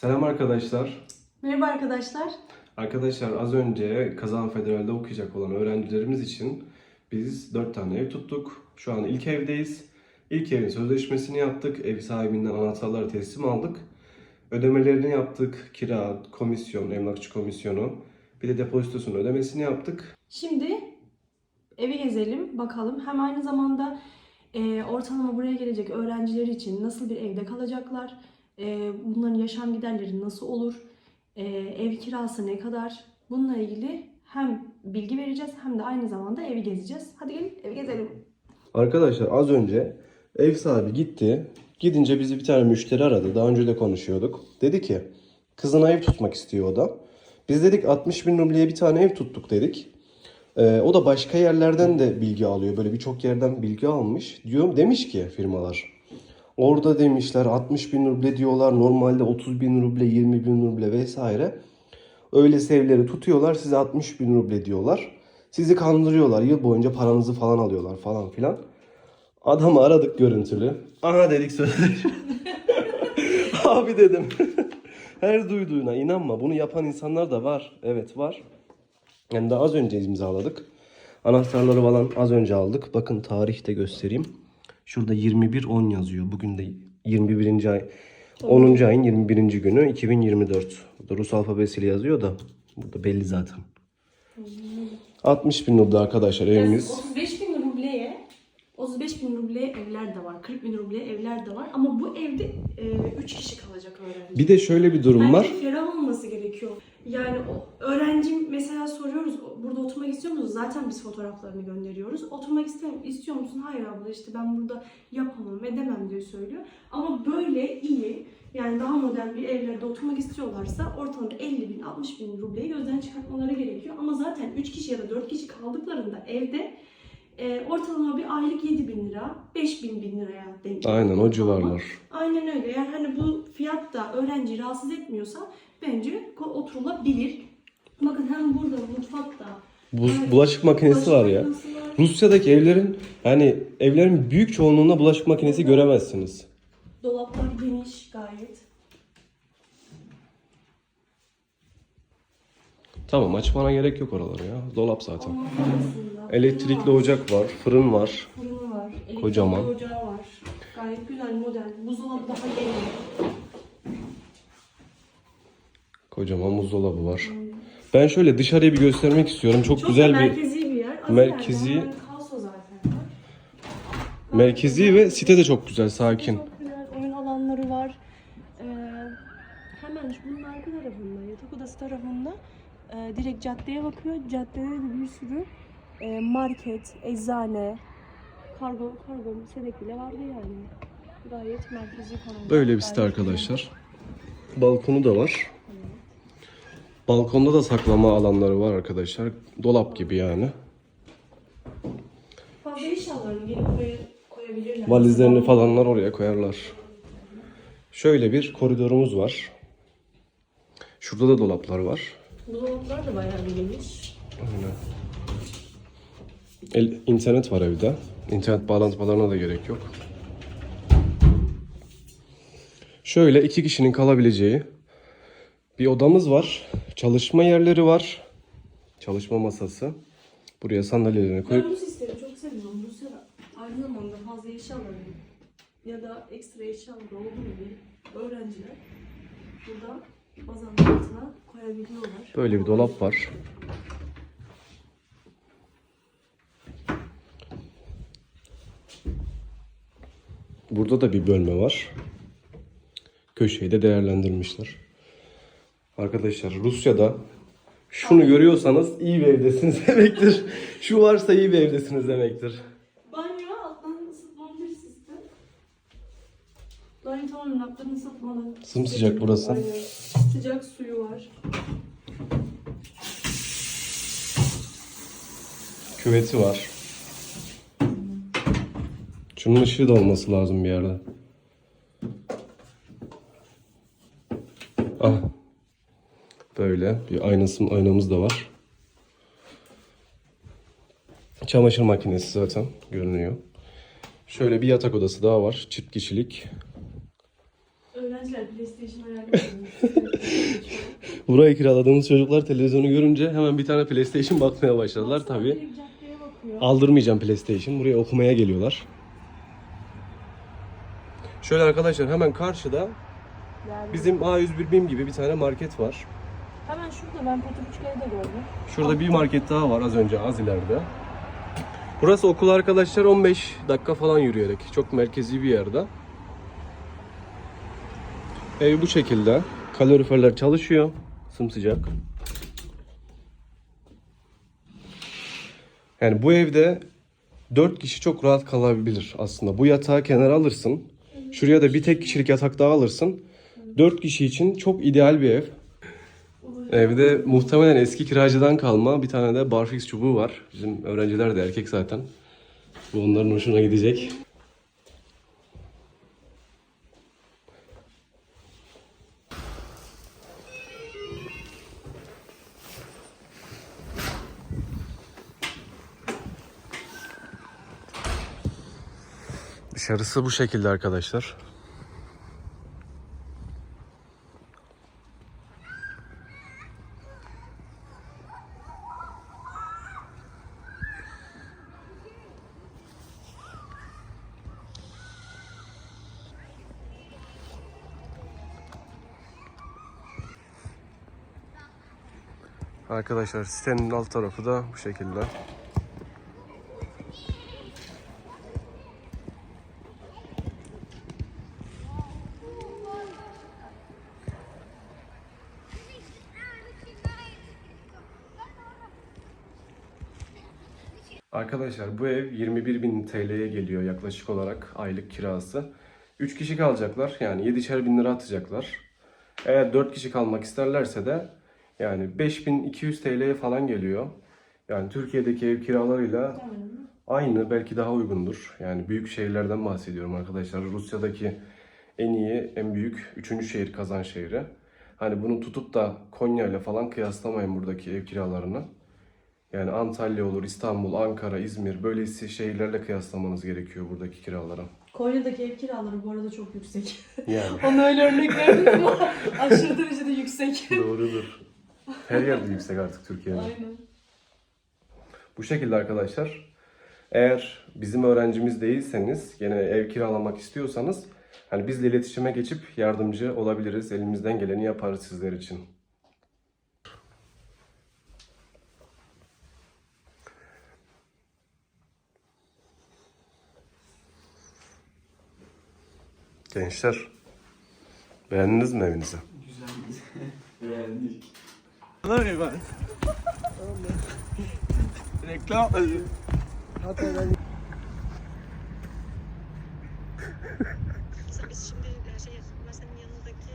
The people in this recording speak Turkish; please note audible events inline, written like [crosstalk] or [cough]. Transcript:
Selam arkadaşlar. Merhaba arkadaşlar. Arkadaşlar az önce Kazan Federal'de okuyacak olan öğrencilerimiz için biz 4 tane ev tuttuk. Şu an ilk evdeyiz. İlk evin sözleşmesini yaptık. Ev sahibinden anahtarları teslim aldık. Ödemelerini yaptık. Kira, komisyon, emlakçı komisyonu. Bir de depozitosunun ödemesini yaptık. Şimdi evi gezelim, bakalım. Hem aynı zamanda e, ortalama buraya gelecek öğrenciler için nasıl bir evde kalacaklar, e, bunların yaşam giderleri nasıl olur, e, ev kirası ne kadar, bununla ilgili hem bilgi vereceğiz hem de aynı zamanda evi gezeceğiz. Hadi gelin evi gezelim. Arkadaşlar az önce ev sahibi gitti. Gidince bizi bir tane müşteri aradı. Daha önce de konuşuyorduk. Dedi ki kızına ev tutmak istiyor o da. Biz dedik 60 bin rubleye bir tane ev tuttuk dedik. Ee, o da başka yerlerden de bilgi alıyor. Böyle birçok yerden bilgi almış. Diyor demiş ki firmalar. Orada demişler 60 bin ruble diyorlar. Normalde 30 bin ruble, 20 bin ruble vesaire. Öyle evleri tutuyorlar. Size 60 bin ruble diyorlar. Sizi kandırıyorlar. Yıl boyunca paranızı falan alıyorlar falan filan. Adamı aradık görüntülü. Aha dedik sözleşme. [laughs] Abi dedim. [laughs] Her duyduğuna inanma. Bunu yapan insanlar da var. Evet var. Yani daha az önce imzaladık. Anahtarları falan az önce aldık. Bakın tarih de göstereyim. Şurada 21-10 yazıyor. Bugün de 21. ay. 10. ayın 21. günü 2024. Burada Rus alfabesiyle yazıyor da burada belli zaten. 60 bin ruble arkadaşlar evimiz. 35 bin rubleye 35 bin rubleye evler de var. 40 bin rubleye evler de var. Ama bu evde 3 kişi kalacak öğrenci. Bir de şöyle bir durum var. Bence ferah olması gerekiyor. Yani o öğrencim mesela soruyoruz burada oturmak istiyor musunuz? Zaten biz fotoğraflarını gönderiyoruz. Oturmak istiyor, istiyor musun? Hayır abla işte ben burada yapamam edemem diye söylüyor. Ama böyle iyi yani daha modern bir evlerde oturmak istiyorlarsa ortalama 50 bin 60 bin rubleyi gözden çıkartmaları gerekiyor. Ama zaten 3 kişi ya da 4 kişi kaldıklarında evde e, ortalama bir aylık 7 bin lira 5 bin bin liraya denk. Aynen o civarlar. Aynen öyle. Yani hani bu fiyat da öğrenciyi rahatsız etmiyorsa bence oturulabilir. Bakın hem burada mutfakta Bu, bulaşık makinesi var ya. makinesi var. Rusya'daki evlerin yani evlerin büyük çoğunluğunda bulaşık makinesi göremezsiniz. Dolaplar geniş gayet. Tamam açmana gerek yok oraları ya. Dolap zaten. [laughs] Elektrikli var, ocak var, fırın var. fırını var. Elektrikli Kocaman. ocağı var. Gayet güzel modern. Buzdolabı daha yeni. Kocaman buzdolabı var. Ben şöyle dışarıyı bir göstermek istiyorum. Çok, Çok güzel bir merkezi bir yer. Merkezi- merkezi ve site de çok güzel, sakin. Çok güzel oyun alanları var. Ee, hemen bunun arka tarafında, yatak odası tarafında e, direkt caddeye bakıyor. Caddede de bir sürü e, market, eczane, kargo, kargo, sedek bile vardı yani. Gayet merkezi konumda. Böyle bir site arkadaşlar. Balkonu da var. Balkonda da saklama alanları var arkadaşlar. Dolap gibi yani. Fazla eşyalarını gelip buraya koyabilirler. Valizlerini falanlar oraya koyarlar. Şöyle bir koridorumuz var. Şurada da dolaplar var. Bu dolaplar da bayağı bir geniş. Aynen. El, internet var evde. İnternet bağlantılarına da gerek yok. Şöyle iki kişinin kalabileceği bir odamız var. Çalışma yerleri var. Çalışma masası. Buraya sandalyelerini Ben koyup bu sistemi çok seviyorum. Bu sıra aynı zamanda fazla eşyaları ya da ekstra eşyaları olduğu gibi öğrenciler burada bazanın altına koyabiliyorlar. böyle bir dolap var. Burada da bir bölme var. Köşeyi de değerlendirmişler. Arkadaşlar Rusya'da şunu görüyorsanız iyi bir evdesiniz [laughs] demektir. Şu varsa iyi bir evdesiniz demektir. Banyo alttan ısıtmalı bir sistem. Banyo tamamen alttan ısıtmalı. Sımsıcak burası. Aynen. Sıcak suyu var. Küveti var. Şunun ışığı da olması lazım bir yerde. Böyle bir aynası, aynamız da var. Çamaşır makinesi zaten görünüyor. Şöyle bir yatak odası daha var. Çift kişilik. Öğrenciler PlayStation ayarlıyor. [laughs] Burayı kiraladığımız çocuklar televizyonu görünce hemen bir tane PlayStation bakmaya başladılar tabii. Aldırmayacağım PlayStation. Buraya okumaya geliyorlar. Şöyle arkadaşlar hemen karşıda bizim A101 BİM gibi bir tane market var. Hemen şurada ben Petrobüçka'yı da gördüm. Şurada bir market daha var az önce az ileride. Burası okul arkadaşlar 15 dakika falan yürüyerek. Çok merkezi bir yerde. Ev bu şekilde. Kaloriferler çalışıyor. Sımsıcak. Yani bu evde 4 kişi çok rahat kalabilir aslında. Bu yatağı kenara alırsın. Şuraya da bir tek kişilik yatak daha alırsın. 4 kişi için çok ideal bir ev. Evde muhtemelen eski kiracıdan kalma bir tane de barfix çubuğu var. Bizim öğrenciler de erkek zaten. Bu onların hoşuna gidecek. Dışarısı bu şekilde arkadaşlar. Arkadaşlar sitenin alt tarafı da bu şekilde. Arkadaşlar bu ev 21.000 TL'ye geliyor yaklaşık olarak aylık kirası. 3 kişi kalacaklar yani 7'şer bin lira atacaklar. Eğer 4 kişi kalmak isterlerse de yani 5200 TL'ye falan geliyor. Yani Türkiye'deki ev kiralarıyla aynı belki daha uygundur. Yani büyük şehirlerden bahsediyorum arkadaşlar. Rusya'daki en iyi, en büyük 3. şehir Kazan şehri. Hani bunu tutup da Konya ile falan kıyaslamayın buradaki ev kiralarını. Yani Antalya olur, İstanbul, Ankara, İzmir böyle şehirlerle kıyaslamanız gerekiyor buradaki kiralara. Konya'daki ev kiraları bu arada çok yüksek. Yani [laughs] Onu öyle örnek verdim ama aşırı derecede yüksek. doğrudur. Her yerde yüksek artık Türkiye'de. Aynen. Bu şekilde arkadaşlar. Eğer bizim öğrencimiz değilseniz, yine ev kiralamak istiyorsanız hani bizle iletişime geçip yardımcı olabiliriz. Elimizden geleni yaparız sizler için. Gençler, beğendiniz mi evinizi? Beğendik. Alır ben. Reklam. Mesela biz şimdi e, şey masanın yanındaki,